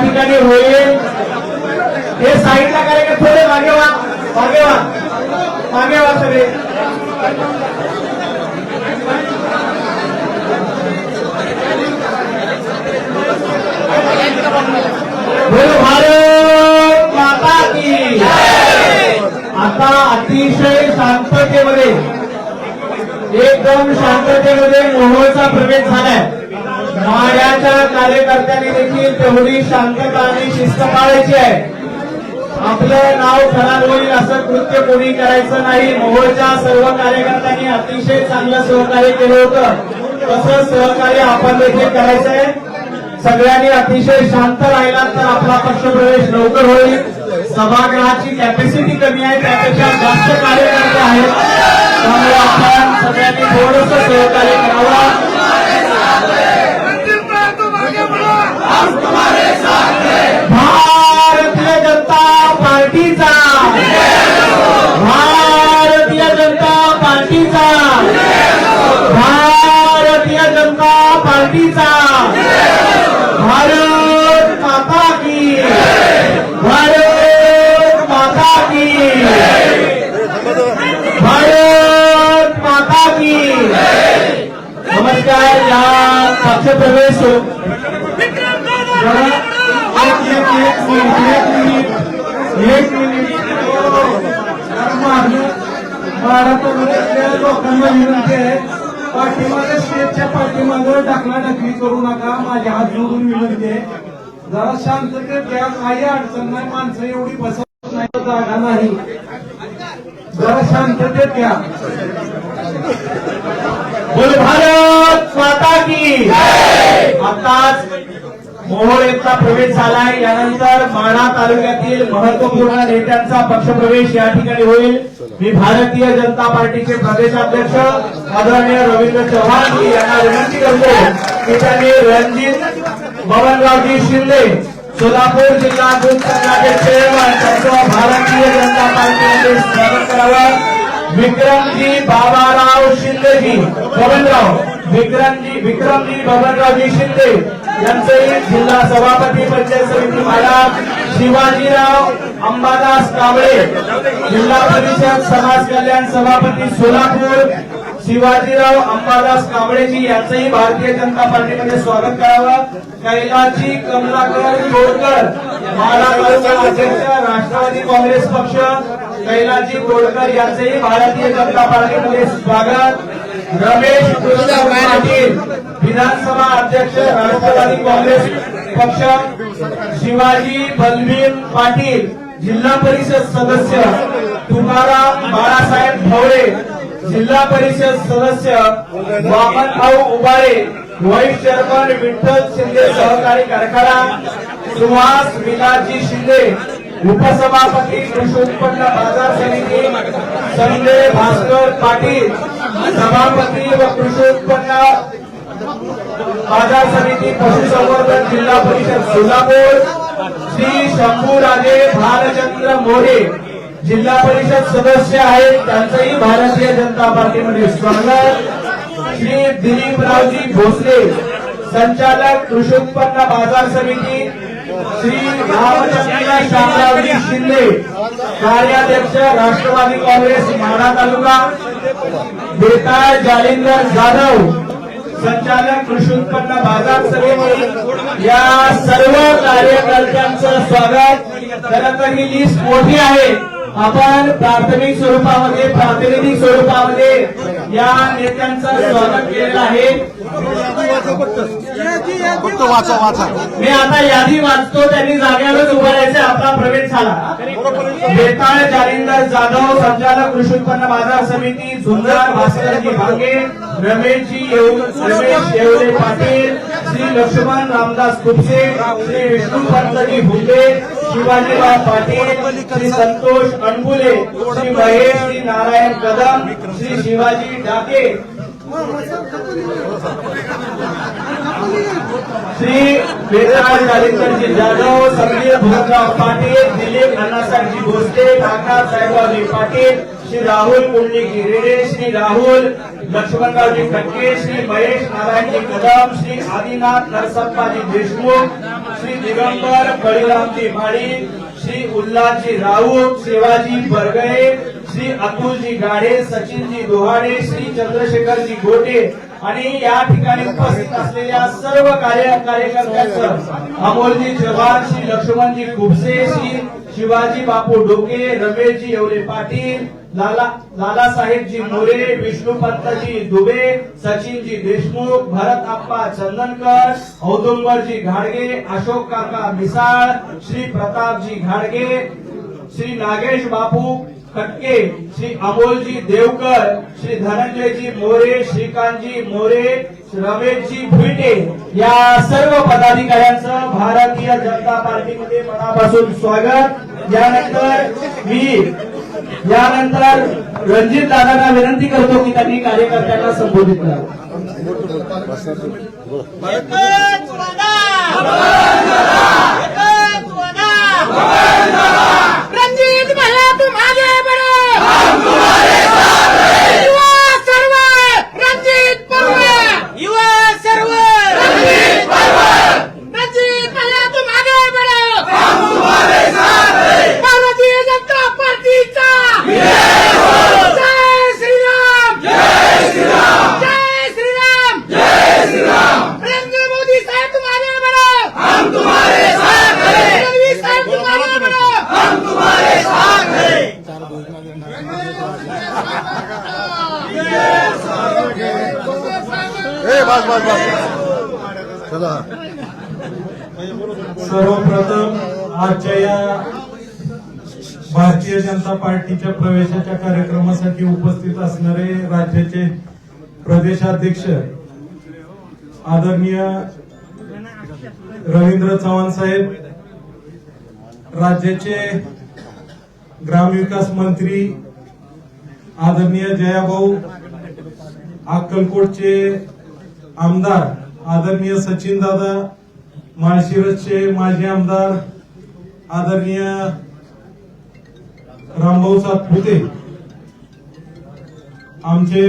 ठिकाणी होईल. हे साईडला काय थोडे मागे वा मागे वा मागे वा सगळे. भारत माता की आता अतिशय शांततेमध्ये एकदम शांततेमध्ये मोहोळचा प्रवेश झालाय. माड्याच्या कार्यकर्त्यांनी देखील तेवढी शांतता आणि शिस्त पाळायची आहे. आपलं नाव खराब होईल असं कृत्य कोणी करायचं नाही. मोहोळच्या सर्व कार्यकर्त्यांनी अतिशय चांगलं सहकार्य केलं होतं. तसं सहकार्य आपण देखील करायचं आहे. सगळ्यांनी अतिशय शांत राहिला तर आपला पक्षप्रवेश लवकर होईल. सभागृहाची कॅपॅसिटी कमी आहे. त्यापेक्षा जास्त कार्यकर्ते आहेत. त्यामुळे आपण सगळ्यांनी थोडस सहकार्य करावं. पाठीमागे टाकला टाकली करू नका. माझ्या हात जोडून विनंती आहे. जरा शांततेत घ्या काही अडचण नाही. माणसं एवढी बसत नाही जागा नाही. जरा शांततेत घ्या बोल भारत माता की. आताच मोहोळ प्रवेश झालाय. यानंतर माढा तालुक्यातील महत्त्वपूर्ण नेत्यांचा पक्षप्रवेश या ठिकाणी होईल. मी भारतीय जनता पार्टीचे प्रदेशाध्यक्ष आदरणीय रवींद्र चव्हाण यांना विनंती करतो की त्यांनी रणजित बबनरावजी शिंदे सोलापूर जिल्हा बूथ संघाचे चेअरमन त्यांचं भारतीय जनता पार्टीमध्ये स्वागत करावं. विक्रमजी बाबाराव शिंदेजी बबनराव विक्रमजी विक्रमजी बबनरावजी शिंदे यांचेही जिल्हा सभापती पंचायत समिती माडा शिवाजीराव अंबादास कांबळे जिल्हा परिषद समाज कल्याण सभापती सोलापूर शिवाजीराव अंबादास कांबळेजी यांचंही भारतीय जनता पार्टीमध्ये स्वागत करावं. कैलाजी कमलाकर गोडकर माडा अध्यक्ष राष्ट्रवादी काँग्रेस पक्ष कैलाजी गोडकर यांचेही भारतीय जनता पार्टीमध्ये स्वागत. रमेश कृष्ण पाटील विधानसभा अध्यक्ष राष्ट्रवादी काँग्रेस पक्ष शिवाजी बलवीर पाटील जिल्हा परिषद सदस्य तुकाराम बाळासाहेब भवळे जिल्हा परिषद सदस्य वामनभाऊ उबाळे व्हाईस चेअरमन विठ्ठल शिंदे सहकारी कारखाना सुहास विलासजी शिंदे उपसभापती कृषी उत्पन्न बाजार समिती संजय भास्कर पाटील सभापती व कृषी उत्पन्न बाजार समिती पशुसंवर्धन जिल्हा परिषद सोलापूर श्री शंभूराजे भालचंद्र मोरे जिल्हा परिषद सदस्य आहेत. त्यांचंही भारतीय जनता पार्टीमध्ये स्वागत. श्री दिलीपरावजी भोसले संचालक कृषी उत्पन्न बाजार समिती श्री रामचंद्र श्यामरावजी शिंदे कार्याध्यक्ष राष्ट्रवादी काँग्रेस माढा तालुका बेताळ जालिंदर जाधव संचालक कृषी उत्पन्न बाजार समिती या सर्व कार्यकर्त्यांचं स्वागत. खरं तर ही लिस्ट मोठी आहे. आपण प्राथमिक स्वरूपामध्ये प्रातिनिधिक स्वरूपामध्ये या नेत्यांचं स्वागत केलेलं आहे. फक्त वाचा वाचा. मी आता यादी वाचतो त्यांनी जागेवरच उभं राहायचं आपला प्रवेश झाला. बेताळ जालिंदर जाधव संचालक कृषी उत्पन्न बाजार समिती झुंजार भास्करजी भांगे रमेशजी रमेश येवले पाटील श्री लक्ष्मण रामदास कुपसे श्री विष्णुपंतजी भुंबे शिवाजीराव पाटील श्री संतोष अणबुले श्री महेश श्री नारायण कदम श्री शिवाजी डाके श्री वेदराज राजेंद्रजी जाधव समीर भोगराव पाटील दिलीप अण्णासाहेबजी भोसले काका साहेबरावजी पाटील श्री राहुल कुंडलीजी रेडे श्री राहुल लक्ष्मणरावजी खटके श्री महेश नारायणजी कदम श्री आदिनाथ नरसप्पाजी देशमुख श्री दिगंबर बळीरामजी माळी श्री उल्हासजी राऊत शिवाजी बरगळे श्री अतुलजी गाडे सचिनजी दोहाडे श्री चंद्रशेखरजी गोटे आणि या ठिकाणी उपस्थित असलेल्या सर्व कार्य कार्यकर्त्यांचं अमोलजी चव्हाण श्री लक्ष्मणजी खुपसे श्री शिवाजी बापू डोके रमेशजी येवले पाटील लाला लालासाहेबजी मोरे विष्णुपंतजी दुबे सचिनजी देशमुख भरत आप्पा चंदनकर औदुंबरजी घाडगे अशोक काका मिसाळ श्री प्रतापजी घाडगे श्री नागेश बापू खटके श्री अमोलजी देवकर श्री धनंजयजी मोरे श्रीकांतजी मोरे रमेशजी भुईटे या सर्व पदाधिकाऱ्यांचं भारतीय जनता पार्टीमध्ये मनापासून स्वागत. यानंतर मी यानंतर रणजित दादांना विनंती करतो की त्यांनी कार्यकर्त्यांना संबोधित करावं रणजित भैया आगे बढ़ो हम तुम्हारे साथ युवा सर्व रंजीत पर्व युवा सर्व रंजीत पर्व रंजीत भैया तुम आगे बढ़ो हम तुम्हारे साथ भारतीय जनता पार्टीचा जय श्री राम जय श्री राम जय श्री राम नरेंद्र मोदी साहब तुम्हारे बढ़ो हम तुम्हारे साथ हैं मोदी साहब तुम्हारे बढ़ो हम तुम्हारे साथ हैं ए बस बस बस चला सर्वप्रथम आजच्या या भारतीय जनता पार्टीच्या प्रवेशाच्या कार्यक्रमासाठी उपस्थित असणारे राज्याचे प्रदेशाध्यक्ष आदरणीय रवींद्र चव्हाण साहेब राज्याचे ग्रामविकास मंत्री आदरणीय जयाभाऊ अक्कलकोटचे आमदार आदरणीय सचिन दादा माळशिरसचे माजी आमदार आदरणीय रामभाऊ सातपुते आमचे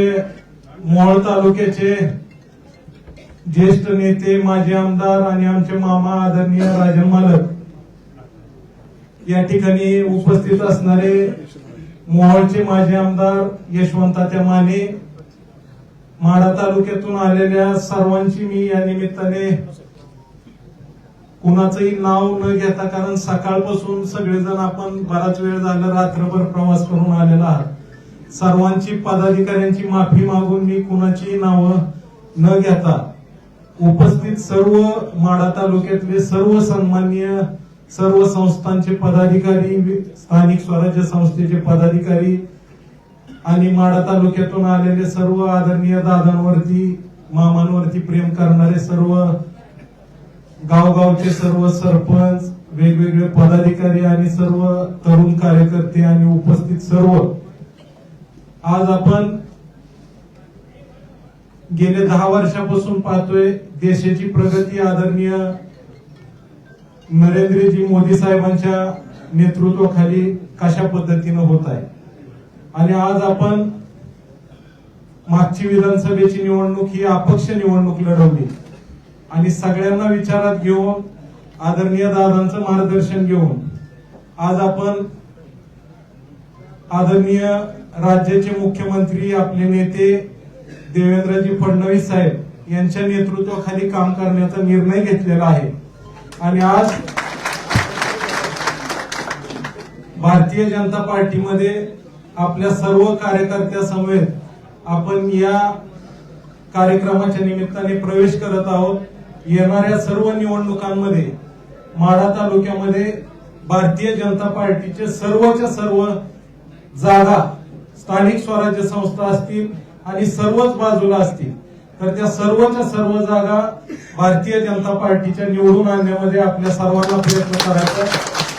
मोहोळ तालुक्याचे ज्येष्ठ नेते माजी आमदार आणि आमचे मामा आदरणीय राजन मालक. या ठिकाणी उपस्थित असणारे मोहळचे माजी आमदार यशवंताच्या माने माढा तालुक्यातून आलेल्या सर्वांची मी या निमित्ताने कुणाचंही नाव न घेता कारण सकाळपासून सगळेजण आपण बराच वेळ झाला रात्रभर प्रवास करून आलेला आहात. सर्वांची पदाधिकाऱ्यांची माफी मागून मी कुणाचीही नावं न घेता उपस्थित सर्व माढा तालुक्यातले सर्व सन्माननीय सर्व संस्थांचे पदाधिकारी स्थानिक स्वराज्य संस्थेचे पदाधिकारी आणि माढा तालुक्यातून आलेले सर्व आदरणीय दादांवरती मामांवरती प्रेम करणारे सर्व गावगावचे सर्व सरपंच वेगवेगळे पदाधिकारी आणि सर्व तरुण कार्यकर्ते आणि उपस्थित सर्व. आज आपण गेले दहा वर्षापासून पाहतोय देशाची प्रगती आदरणीय नरेंद्रजी मोदी साहेबांच्या नेतृत्वाखाली कशा पद्धतीनं होत आहे? आणि आज आपण मागची विधानसभेची निवडणूक ही अपक्ष निवडणूक लढवली. आणि सगळ्यांना विचारात घेऊन आदरणीय दादांचं मार्गदर्शन घेऊन आज आपण आदरणीय राज्याचे मुख्यमंत्री आपले नेते देवेंद्रजी फडणवीस साहेब यांच्या नेतृत्वाखाली काम करण्याचा निर्णय घेतलेला आहे. आणि आज भारतीय जनता पार्टीमध्ये आपल्या सर्व कार्यकर्त्यासमवेत आपण या कार्यक्रमाच्या निमित्ताने प्रवेश करत आहोत. येणाऱ्या सर्व निवडणुकांमध्ये माढा तालुक्यामध्ये भारतीय जनता पार्टीचे सर्वच्या सर्व जागा स्थानिक स्वराज्य संस्था असतील आणि सर्वच बाजूला असतील तर त्या सर्वच्या सर्व जागा भारतीय जनता पार्टीच्या निवडून आणण्यामध्ये आपल्या सर्वांना प्रयत्न करायचा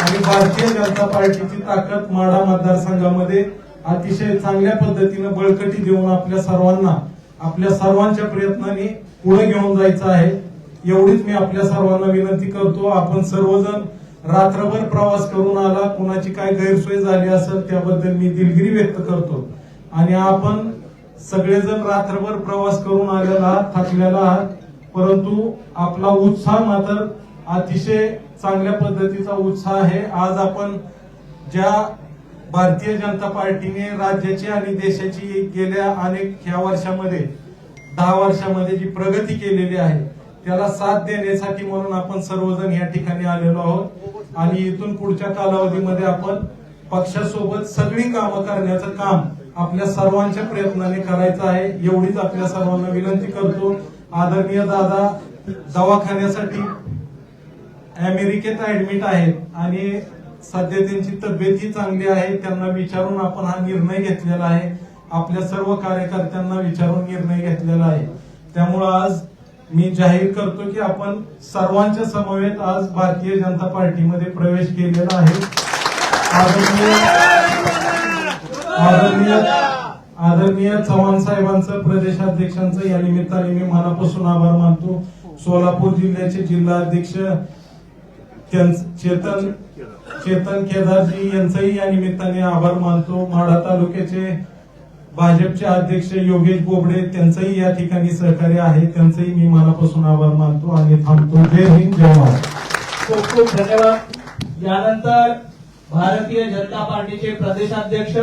आणि भारतीय जनता पार्टीची ताकद माढा मतदारसंघामध्ये अतिशय चांगल्या पद्धतीनं बळकटी देऊन आपल्या सर्वांना आपल्या सर्वांच्या प्रयत्नांनी पुढे घेऊन जायचं आहे. एवढीच मी आपल्या सर्वांना विनंती करतो. आपण सर्वजण रात्रभर प्रवास करून आला कुणाची काय गैरसोय झाली असेल त्याबद्दल मी दिलगिरी व्यक्त करतो. आणि आपण सगळेजण रात्रभर प्रवास करून आलेला आहात थकलेला आहात परंतु आपला उत्साह मात्र अतिशय चांगल्या पद्धतीचा उत्साह आहे. आज आपण ज्या भारतीय जनता पार्टीने राज्याची आणि देशाची गेल्या अनेक ह्या वर्षामध्ये दहा वर्षामध्ये जी प्रगती केलेली आहे त्याला साथ देण्यासाठी म्हणून आपण सर्वजण या ठिकाणी आलेलो आहोत. आणि इथून पुढच्या कालावधीमध्ये आपण पक्षासोबत सगळी कामं करण्याचं काम आपल्या सर्वांच्या प्रयत्नाने करायचं आहे. एवढीच आपल्या सर्वांना विनंती करतो. आदरणीय दादा दवाखान्यासाठी अमेरिकेत ऍडमिट आहेत आणि सध्या त्यांची तब्येतही चांगली आहे त्यांना विचारून आपण हा निर्णय घेतलेला आहे. आपल्या सर्व कार्यकर्त्यांना विचारून निर्णय घेतलेला आहे. त्यामुळं आज मी जाहीर करतो की आपण सर्वांच्या समवेत आज भारतीय जनता पार्टीमध्ये प्रवेश केलेला आहे. आदरणीय आदरणीय चव्हाण साहेबांचं प्रदेशाध्यक्षांचं या निमित्ताने मी मनापासून आभार मानतो. सोलापूर जिल्ह्याचे जिल्हाध्यक्ष त्यां- चेतन चेतन केदारजी यांचंही या निमित्ताने आभार मानतो. माढा तालुक्याचे भाजपचे अध्यक्ष योगेश बोबडे त्यांचंही या ठिकाणी सहकार्य आहे. त्यांचंही मी मनापासून आभार मानतो आणि थांबतो. जय हिंद जय महाराज खूप खूप धन्यवाद. यानंतर भारतीय जनता पार्टीचे प्रदेशाध्यक्ष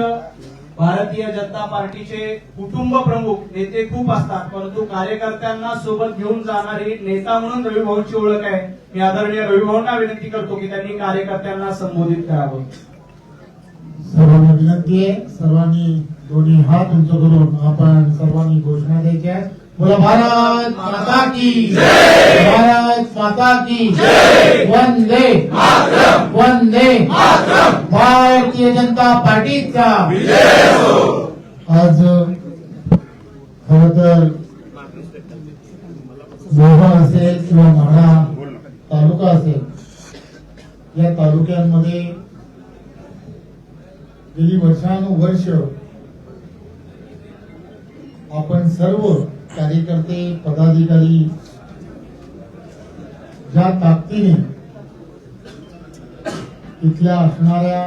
भारतीय जनता पार्टीचे कुटुंब प्रमुख नेते खूप असतात परंतु कार्यकर्त्यांना सोबत घेऊन जाणारी नेता म्हणून रविभाऊंची ओळख आहे. मी आदरणीय रविभाऊंना विनंती करतो की त्यांनी कार्यकर्त्यांना संबोधित करावं. सर्वांना विनंती आहे. सर्वांनी दोन्ही हात उंच करून आपण सर्वांनी घोषणा द्यायच्या बोला भारत माता की भारत माता की वंदे वंदे भारतीय जनता पार्टीचा हो। आज खर तर असेल किंवा म्हणा तालुका असेल या तालुक्यांमध्ये गेली वर्षानुवर्ष आपण सर्व कार्यकर्ते पदाधिकारी ज्या ताकदीने तिथल्या असणाऱ्या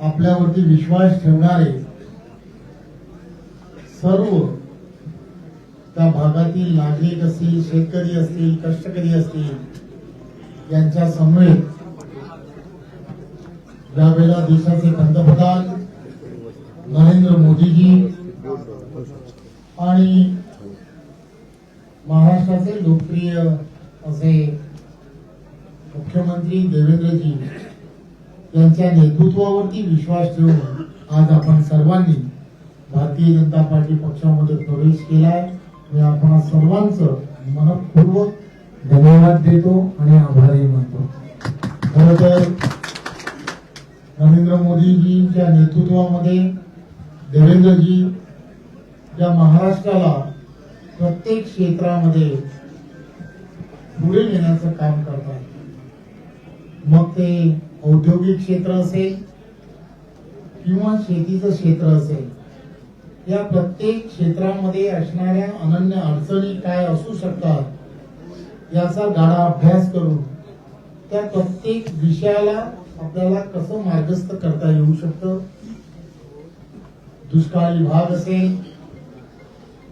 आपल्यावरती विश्वास ठेवणारे सर्व त्या भागातील नागरिक असतील शेतकरी असतील कष्टकरी असतील यांच्या समवेत ज्यावेळेला देशाचे पंतप्रधान नरेंद्र मोदीजी आणि महाराष्ट्राचे लोकप्रिय असे मुख्यमंत्री देवेंद्रजी यांच्या नेतृत्वावरती विश्वास ठेवून आज आपण सर्वांनी भारतीय जनता पार्टी पक्षामध्ये प्रवेश केला आहे. मी आपण सर्वांचं मनपूर्वक धन्यवाद देतो आणि आभारही मानतो. खरं तर नरेंद्र मोदीजींच्या नेतृत्वामध्ये देवेंद्रजी या महाराष्ट्राला प्रत्येक क्षेत्रामध्ये पुढे नेण्याचं काम करतात. मग ते औद्योगिक क्षेत्र असेल किंवा शेतीचं क्षेत्र असेल या प्रत्येक क्षेत्रामध्ये असणाऱ्या अनन्य अडचणी काय असू शकतात याचा गाढा अभ्यास करून त्या प्रत्येक विषयाला आपल्याला कसं मार्गस्थ करता येऊ शकतं? दुष्काळी भाग असेल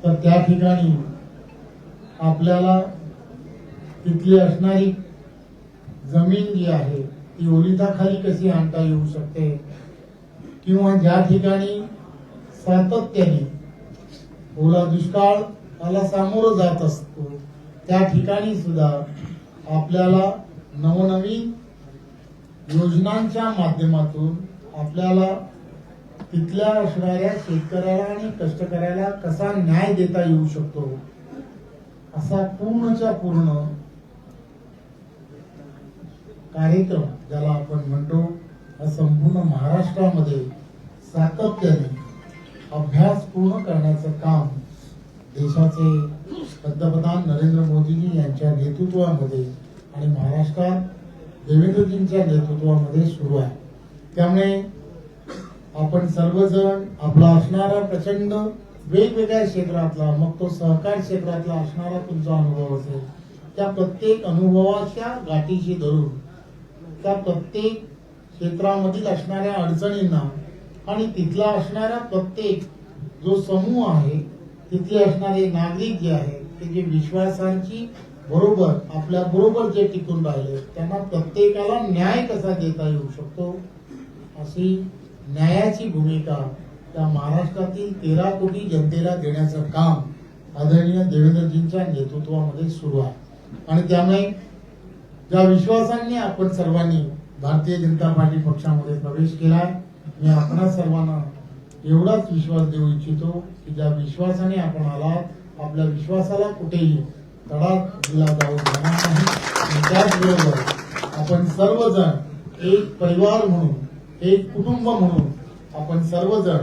तर त्या ठिकाणी आपल्याला तिथली असणारी जमीन जी आहे ती ओलिताखाली कशी आणता येऊ शकते? किंवा ज्या ठिकाणी सातत्याने ओला दुष्काळ त्याला सामोरं जात असतो त्या ठिकाणी सुद्धा आपल्याला नवनवीन योजनांच्या माध्यमातून आपल्याला तिथल्या असणाऱ्या शेतकऱ्याला आणि कष्टकऱ्याला कसा न्याय देता येऊ शकतो? असा पूर्णच्या पूर्ण कार्यक्रम ज्याला आपण म्हणतो हा संपूर्ण महाराष्ट्रामध्ये सातत्याने अभ्यास पूर्ण करण्याचं काम देशाचे पंतप्रधान नरेंद्र मोदीजी यांच्या नेतृत्वामध्ये आणि महाराष्ट्रात देवेंद्रजींच्या नेतृत्वामध्ये सुरू आहे. त्यामुळे आपण सर्वजण आपला असणारा प्रचंड वेगवेगळ्या क्षेत्रातला मग तो सहकार क्षेत्रातला असणारा तुमचा अनुभव असेल. त्या प्रत्येक अनुभवाच्या गाठीशी धरून त्या प्रत्येक क्षेत्रामधील असणाऱ्या अडचणींना आणि तिथला असणारा प्रत्येक जो समूह आहे तिथले असणारे नागरिक जे आहेत ते जे विश्वासांची बरोबर आपल्या बरोबर जे टिकून राहिले त्यांना प्रत्येकाला न्याय कसा देता येऊ शकतो? अशी न्यायाची भूमिका त्या महाराष्ट्रातील तेरा कोटी जनतेला देण्याचं काम आदरणीय देवेंद्रजींच्या नेतृत्वामध्ये सुरू आहे. आणि त्यामुळे ज्या विश्वासांनी आपण सर्वांनी भारतीय जनता पार्टी पक्षामध्ये प्रवेश केला मी आपणा सर्वांना एवढाच विश्वास देऊ इच्छितो की ज्या विश्वासाने आपण आलात आपल्या विश्वासाला कुठेही तडा दिला जाऊ देणार नाही. त्याचबरोबर आपण सर्वजण एक परिवार म्हणून एक कुटुंब म्हणून आपण सर्वजण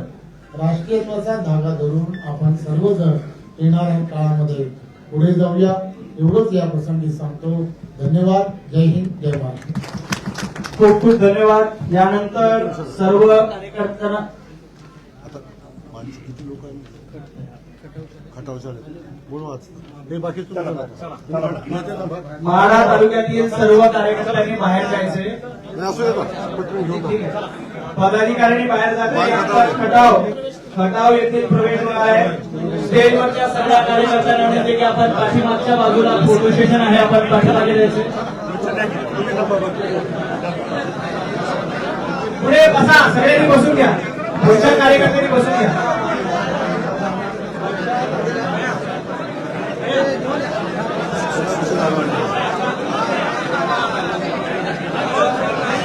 राष्ट्रीयत्वाचा धागा धरून आपण सर्वजण येणाऱ्या काळामध्ये. पुढे जाऊया. एवढंच या प्रसंगी सांगतो. धन्यवाद. जय हिंद. जय महाराष्ट्र खूप खूप धन्यवाद. यानंतर सर्व किती लोक आहेत खटाव चालेल बोलवाच हे बाकी माढा तालुक्यातील सर्व कार्यकर्त्यांनी बाहेर जायचे. पदाधिकाऱ्यांनी बाहेर जाते खटाव. खटाव येथील प्रवेशद्वार आहे. स्टेजवरच्या सगळ्या कार्यकर्त्यांना म्हणजे की आपण पाठीमागच्या बाजूला फोटो सेशन आहे. आपण पाठीमागे द्यायचे पुढे बसा. सगळ्यांनी बसून घ्या. पुढच्या कार्यकर्त्यांनी बसून घ्या.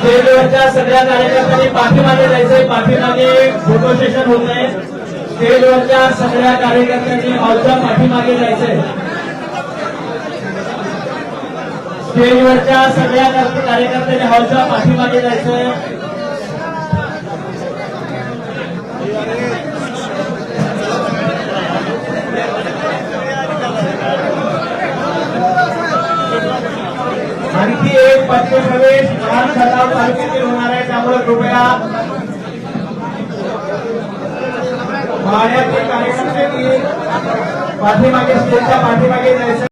स्टेजवरच्या सगळ्या कार्यकर्त्यांनी पाठीमागे जायचंय. पाठीमागे फोटो सेशन होत आहे. स्टेजवरच्या सगळ्या कार्यकर्त्यांनी हॉलच्या पाठीमागे जायचंय. स्टेजवरच्या सगळ्या कार्यकर्त्यांनी हॉलच्या पाठीमागे जायचंय. आणखी एक पक्ष प्रवेश लहान खटाव तालुक्यातील होणार आहे. त्यामुळे कृपया पाण्याचे कार्यकर्ते पाठीमागे स्टेजच्या पाठीमागे जायचं.